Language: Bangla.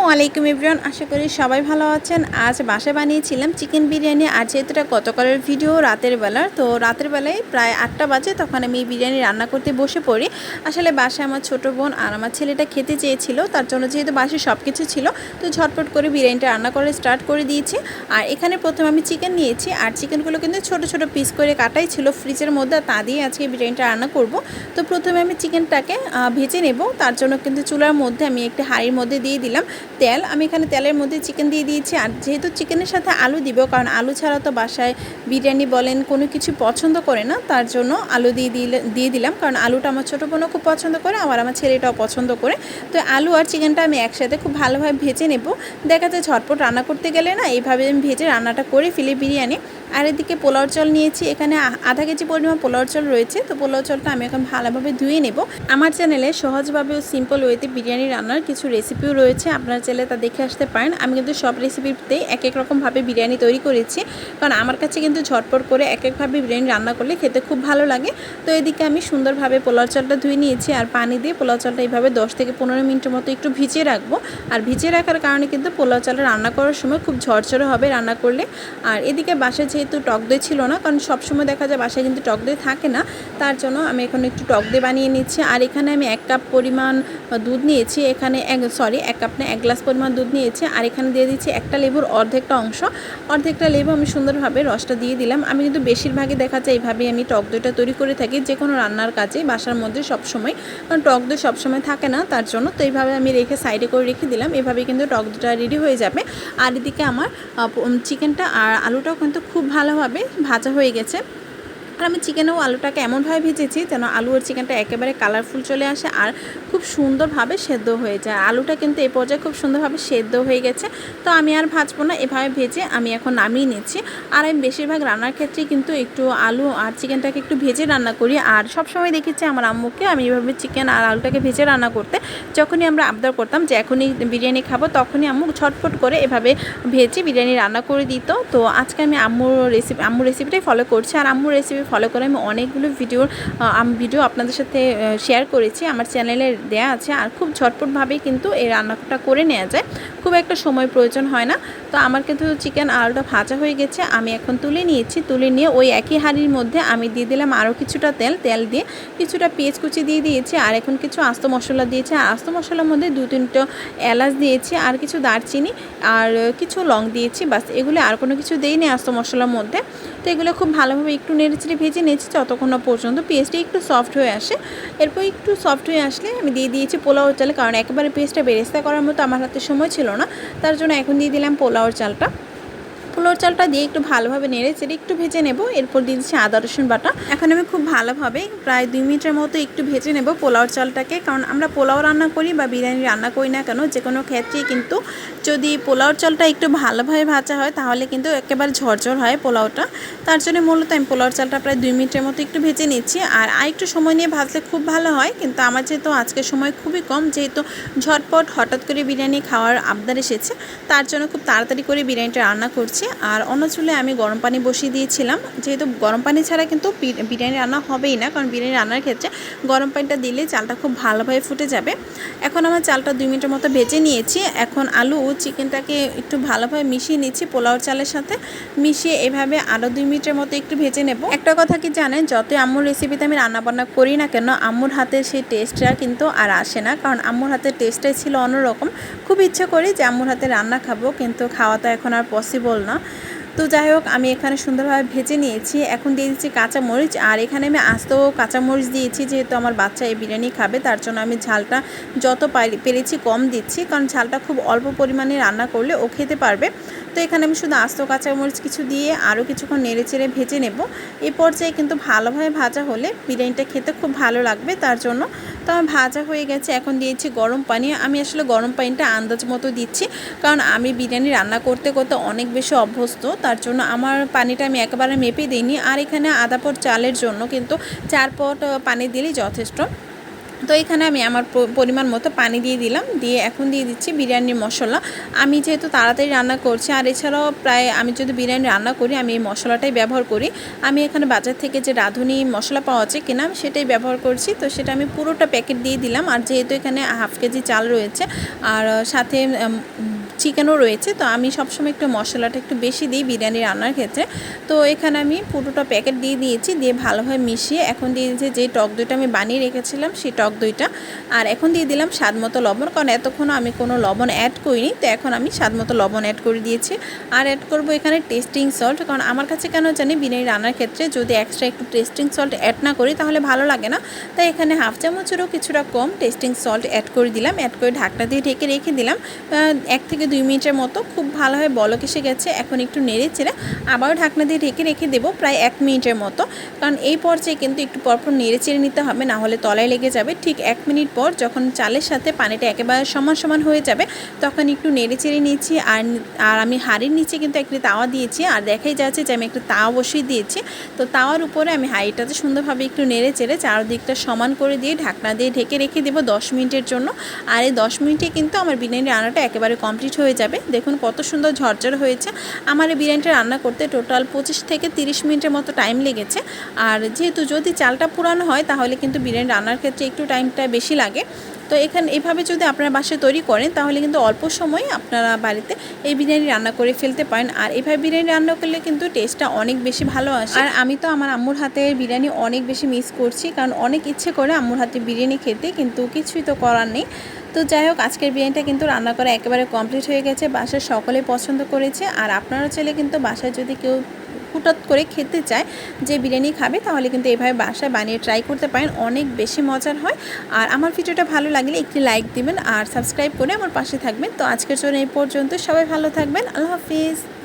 আসসালামু আলাইকুম ইব্রান আশা করি সবাই ভালো আছেন। আজ বাসা বানিয়েছিলাম চিকেন বিরিয়ানি আর যেহেতু এটা গতকালের ভিডিও রাতের বেলার, তো রাতের বেলায় প্রায় আটটা বাজে, তখন আমি বিরিয়ানি রান্না করতে বসে পড়ি। আসলে বাসায় আমার ছোট বোন আর আমার ছেলেটা খেতে চেয়েছিল, তার জন্য যেহেতু বাসায় সব কিছু ছিল, তো ঝটপট করে বিরিয়ানিটা রান্না করে স্টার্ট করে দিয়েছি। আর এখানে প্রথমে আমি চিকেন নিয়েছি, আর চিকেনগুলো কিন্তু ছোট ছোট পিস করে কাটাই ছিল ফ্রিজের মধ্যে, তা দিয়ে আজকে বিরিয়ানিটা রান্না করব। তো প্রথমে আমি চিকেনটাকে ভেজে নেব, তার জন্য কিন্তু চুলার মধ্যে আমি একটি হাঁড়ির মধ্যে দিয়ে দিলাম। তেল, আমি এখানে তেলের মধ্যে চিকেন দিয়ে দিয়েছি। আর যেহেতু চিকেনের সাথে আলু দিব, কারণ আলু ছাড়া তো বাসায় বিরিয়ানি বলেন কোনো কিছু পছন্দ করে না, তার জন্য আলু দিয়ে দিলে, দিয়ে দিলাম। কারণ আলুটা আমার ছোটো বোনও খুব পছন্দ করে, আবার আমার ছেলেটাও পছন্দ করে। তো আলু আর চিকেনটা আমি একসাথে খুব ভালোভাবে ভেজে নেব। দেখা যায় ঝটপট রান্না করতে গেলে না, এইভাবে আমি ভেজে রান্নাটা করে ফেলি বিরিয়ানি। আর এদিকে পোলাও চল নিয়েছি, এখানে আধা কেজি পরিমাণ পোলাও চল রয়েছে। তো পোলাও চলটা আমি এখন ভালোভাবে ধুয়ে নেব। আমার চ্যানেলে সহজভাবে ও সিম্পল ওয়েতে বিরিয়ানি রান্নার কিছু রেসিপিও রয়েছে, আপনারা চাইলে তা দেখে আসতে পারেন। আমি কিন্তু সব রেসিপিতে এক এক রকমভাবে বিরিয়ানি তৈরি করেছি। কারণ আমার কাছে কিন্তু ঝটপট করে এক একভাবে বিরিয়ানি রান্না করলে খেতে খুব ভালো লাগে। তো এদিকে আমি সুন্দরভাবে পোলাও চালটা ধুয়ে নিয়েছি আর পানি দিয়ে পোলাও চালটা এইভাবে দশ থেকে পনেরো মিনিটের মতো একটু ভিজিয়ে রাখব। আর ভিজিয়ে রাখার কারণে কিন্তু পোলাও চালটা রান্না করার সময় খুব ঝরঝরে হবে রান্না করলে। আর এদিকে বাসায় যেহেতু টক দই ছিল না, কারণ সবসময় দেখা যায় বাসায় কিন্তু টক দই থাকে না, তার জন্য আমি এখন একটু টক দই বানিয়ে নিচ্ছি। আর এখানে আমি এক কাপ পরিমাণ দুধ নিয়েছি। এখানে এক সরি এক কাপ না, এক গ্লাস পরিমাণ দুধ নিয়েছি আর এখানে দিয়ে দিচ্ছি একটা লেবুর অর্ধেকটা অংশ। অর্ধেকটা লেবু আমি সুন্দরভাবে রসটা দিয়ে দিলাম। আমি কিন্তু বেশিরভাগই দেখা যায় এইভাবেই আমি টক দইটা তৈরি করে থাকি যে কোনো রান্নার কাজে, বাসার মধ্যে সবসময়। কারণ টক দই সবসময় থাকে না, তার জন্য তো এইভাবে আমি রেখে সাইডে করে রেখে দিলাম। এভাবে কিন্তু টক দইটা রেডি হয়ে যাবে। আর এদিকে আমার চিকেনটা আর আলুটাও কিন্তু খুব ভালোভাবে ভাজা হয়ে গেছে। আর আমি চিকেনেও আলুটাকে এমনভাবে ভেজেছি যেন আলু আর চিকেনটা একেবারে কালারফুল চলে আসে আর খুব সুন্দরভাবে সেদ্ধ হয়ে যায়। আলুটা কিন্তু এই পর্যায়ে খুব সুন্দরভাবে সেদ্ধ হয়ে গেছে। তো আমি আর ভাজবো না, এভাবে ভেজে আমি এখন নামিয়ে নিচ্ছি। আর আমি বেশিরভাগ রান্নার ক্ষেত্রে কিন্তু একটু আলু আর চিকেনটাকে একটু ভেজে রান্না করি। আর সবসময় দেখেছি আমার আম্মুকে আমি এভাবে চিকেন আর আলুটাকে ভেজে রান্না করতে, যখনই আমরা আবদার করতাম যে এখনই বিরিয়ানি খাব, তখনই আম্মু ছটফট করে এভাবে ভেজে বিরিয়ানি রান্না করে দিত। তো আজকে আমি আম্মুর রেসিপি আম্মুর রেসিপিটাই ফলো করছি। আর আম্মুর রেসিপি ফলো করে আমি অনেকগুলো ভিডিওর ভিডিও আপনাদের সাথে শেয়ার করেছি। আমার চ্যানেলে দেয়া আছে। আর খুব ঝটপটভাবেই কিন্তু এই রান্নাটা করে নেওয়া যায়। খুব একটা সময় প্রয়োজন হয় না। তো আমার কিন্তু চিকেন আলুটা ভাজা হয়ে গেছে, আমি এখন তুলে নিয়েছি। তুলে নিয়ে ওই একই হাঁড়ির মধ্যে আমি দিয়ে দিলাম আরও কিছুটা তেল তেল দিয়ে কিছুটা পেঁয়াজ কুচি দিয়ে দিয়েছি আর এখন কিছু আস্ত মশলা দিয়েছি। আর আস্ত মশলার মধ্যে দু তিনটা এলাচ দিয়েছি আর কিছু দারচিনি আর কিছু লং দিয়েছি, বাস এগুলো আর কোনো কিছু দেইনি আস্ত মশলার মধ্যে। তো এগুলো খুব ভালোভাবে একটু নেড়ে চেড়ে ভেজে নিয়েছি যতক্ষণ না পর্যন্ত পেস্টটা একটু সফট হয়ে আসে। এরপর একটু সফট হয়ে আসলে আমি দিয়ে দিয়েছি পোলাও চাল, কারণ একেবারে পেস্টটা বেরেস্তা করার মতো আমার হাতে সময় ছিল না। তার জন্য এখন দিয়ে দিলাম পোলাওর চালটা। পোলাওর চালটা দিয়ে একটু ভালোভাবে নেড়ে চেড়ে একটু ভেজে নেব। এরপর দিয়ে দিচ্ছি আদা, রসুন বাটা। এখন আমি খুব ভালোভাবে প্রায় দুই মিনিটের মতো একটু ভেজে নেব পোলাওর চালটাকে। কারণ আমরা পোলাও রান্না করি বা বিরিয়ানি রান্না করি না কেন, যে কোনো ক্ষেত্রেই কিন্তু যদি পোলাওর চালটা একটু ভালোভাবে ভাজা হয়, তাহলে কিন্তু একেবারে ঝরঝর হয় পোলাওটা। তার জন্য মূলত আমি পোলাওর চালটা প্রায় দুই মিনিটের মতো একটু ভেজে নিচ্ছি। আর আরেকটু সময় নিয়ে ভাজলে খুব ভালো হয়, কিন্তু আমার যেহেতু আজকে সময় খুবই কম, যেহেতু ঝটপট হঠাৎ করে বিরিয়ানি খাওয়ার আবদার এসেছে, তার জন্য খুব তাড়াতাড়ি করে বিরিয়ানিটা রান্না করছি। আর অন্য চুলে আমি গরম পানি বসিয়ে দিয়েছিলাম। যেহেতু গরম পানি ছাড়া কিন্তু বিরিয়ানি রান্না হবেই না, কারণ বিরিয়ানি রান্নার ক্ষেত্রে গরম পানিটা দিলে চালটা খুব ভালোভাবে ফুটে যাবে। এখন আমার চালটা দুই মিনিটের মতো ভেজে নিয়েছি। এখন আলু চিকেনটাকে একটু ভালোভাবে মিশিয়ে নিচ্ছি পোলাও চালের সাথে। মিশিয়ে এভাবে আরও দুই মিনিটের মতো একটু ভেজে নেব। একটা কথা কি জানেন, যতই আম্মুর রেসিপিতে আমি রান্না বান্না করি না কেন, আম্মুর হাতের সেই টেস্টটা কিন্তু আর আসে না। কারণ আম্মুর হাতের টেস্টটাই ছিল অন্যরকম। খুব ইচ্ছে করি যে আম্মুর হাতে রান্না খাব, কিন্তু খাওয়া তো এখন আর পসিবল না তো যাই হোক আমি এখানে সুন্দরভাবে ভেজে নিয়েছি। এখন দিয়ে দিচ্ছি কাঁচা মরিচ আর এখানে আমি আস্ত কাঁচা মরিচ দিয়েছি, যেহেতু আমার বাচ্চা এই বিরিয়ানি খাবে, তার জন্য আমি ঝালটা যত পারি- পেরেছি কম দিচ্ছি, কারণ ঝালটা খুব অল্প পরিমাণে রান্না করলে ও খেতে পারবে। তো এখানে আমি শুধু আস্ত কাঁচামরিচ কিছু দিয়ে আরও কিছুক্ষণ নেড়ে চেড়ে ভেজে নেব। এই পর্যায়ে কিন্তু ভালোভাবে ভাজা হলে বিরিয়ানিটা খেতে খুব ভালো লাগবে তার জন্য। তো আমার ভাজা হয়ে গেছে, এখন দিয়েছি গরম পানি। আমি আসলে গরম পানিটা আন্দাজ মতো দিচ্ছি, কারণ আমি বিরিয়ানি রান্না করতে করতে অনেক বেশি অভ্যস্ত, তার জন্য আমার পানিটা আমি একেবারে মেপে দিইনি। আর এখানে আধা পট চালের জন্য কিন্তু চার পট পানি দিলেই যথেষ্ট। তো এখানে আমি আমার পরিমাণ মতো পানি দিয়ে দিলাম। দিয়ে এখন দিয়ে দিচ্ছি বিরিয়ানির মশলা। আমি যেহেতু তাড়াতাড়ি রান্না করছি, আর এছাড়াও প্রায় আমি যদি বিরিয়ানি রান্না করি, আমি এই মশলাটাই ব্যবহার করি। আমি এখানে বাজার থেকে যে রাঁধুনি মশলা পাওয়া যায় কিনা, আমি সেটাই ব্যবহার করছি। তো সেটা আমি পুরোটা প্যাকেট দিয়ে দিলাম। আর যেহেতু এখানে হাফ কেজি চাল রয়েছে, আর সাথে চিকেনও রয়েছে, তো আমি সবসময় একটু মশলাটা একটু বেশি দিই বিরিয়ানি রান্নার ক্ষেত্রে। তো এখানে আমি পুরোটা প্যাকেট দিয়ে দিয়েছি, দিয়ে ভালোভাবে মিশিয়ে এখন দিয়ে দিয়েছি যে টক দইটা আমি বানিয়ে রেখেছিলাম সেই টক দইটা, আর এখন দিয়ে দিলাম স্বাদ মতো লবণ, কারণ এতক্ষণও আমি কোনো লবণ অ্যাড করিনি, তো এখন আমি স্বাদ মতো লবণ অ্যাড করে দিয়েছি। আর অ্যাড করব এখানে টেস্টিং সল্ট কারণ আমার কাছে কেন জানি বিরিয়ানি রান্নার ক্ষেত্রে যদি এক্সট্রা একটু টেস্টিং সল্ট অ্যাড না করি তাহলে ভালো লাগে না। তাই এখানে হাফ চামচেরও কিছুটা কম টেস্টিং সল্ট অ্যাড করে দিলাম অ্যাড করে ঢাকনা দিয়ে ঢেকে রেখে দিলাম এক থেকে দুই মিনিটের মতো খুব ভালোভাবে বলক এসে গেছে। এখন একটু নেড়ে চেড়ে আবারও ঢাকনা দিয়ে ঢেকে রেখে দেবো প্রায় এক মিনিটের মতো। কারণ এই পর্যায়ে কিন্তু একটু পরপর নেড়ে চেড়ে নিতে হবে, না হলে তলায় লেগে যাবে। ঠিক এক মিনিট পর যখন চালের সাথে পানিটা একেবারে সমান সমান হয়ে যাবে, তখন একটু নেড়ে চেড়ে নিয়েছি। আর আর আমি হাড়ির নিচে কিন্তু একটি তাওয়া দিয়েছি। আর দেখাই যাচ্ছে যে আমি একটু তাওয়া বসিয়ে দিয়েছি। তো তাওয়ার উপরে আমি হাঁড়িটাতে সুন্দরভাবে একটু নেড়ে চেড়ে চারদিকটা সমান করে দিয়ে ঢাকনা দিয়ে ঢেকে রেখে দেবো দশ মিনিটের জন্য। আর এই দশ মিনিটে কিন্তু আমার বিরিয়ানি রান্নাটা একেবারে কমপ্লিট হয়ে যাবে। দেখুন কত সুন্দর ঝরঝর হয়েছে। আমার এই বিরিয়ানিটা রান্না করতে টোটাল পঁচিশ থেকে তিরিশ মিনিটের মতো টাইম লেগেছে। আর যেহেতু যদি চালটা পুরানো হয়, তাহলে কিন্তু বিরিয়ানি রান্নার ক্ষেত্রে একটু টাইমটা বেশি লাগে। তো এখানে, এভাবে যদি আপনারা বাসায় তৈরি করেন, তাহলে কিন্তু অল্প সময়ে আপনারা বাড়িতে এই বিরিয়ানি রান্না করে ফেলতে পারেন। আর এভাবে বিরিয়ানি রান্না করলে কিন্তু টেস্টটা অনেক বেশি ভালো আসে। আর আমি তো আমার আম্মুর হাতের বিরিয়ানি অনেক বেশি মিস করছি, কারণ অনেক ইচ্ছে করে আম্মুর হাতে বিরিয়ানি খেতে, কিন্তু কিছুই তো করার নেই। তো যাই হোক, আজকের বিরিয়ানিটা কিন্তু রান্না করা একেবারে কমপ্লিট হয়ে গেছে। বাসার সকলেই পছন্দ করেছে। আর আপনারা চাইলে কিন্তু বাসায় যদি কেউ হুটহাট করে খেতে চায় যে বিরিয়ানি খাবে, তাহলে কিন্তু এভাবে বাসায় বানিয়ে ট্রাই করতে পারেন। অনেক বেশি মজার হয়। আর আমার ভিডিওটা ভালো লাগলে একটি লাইক দিবেন আর সাবস্ক্রাইব করে আমার পাশে থাকবেন। তো আজকের জন্য এই পর্যন্ত। সবাই ভালো থাকবেন। আল্লাহ হাফিজ।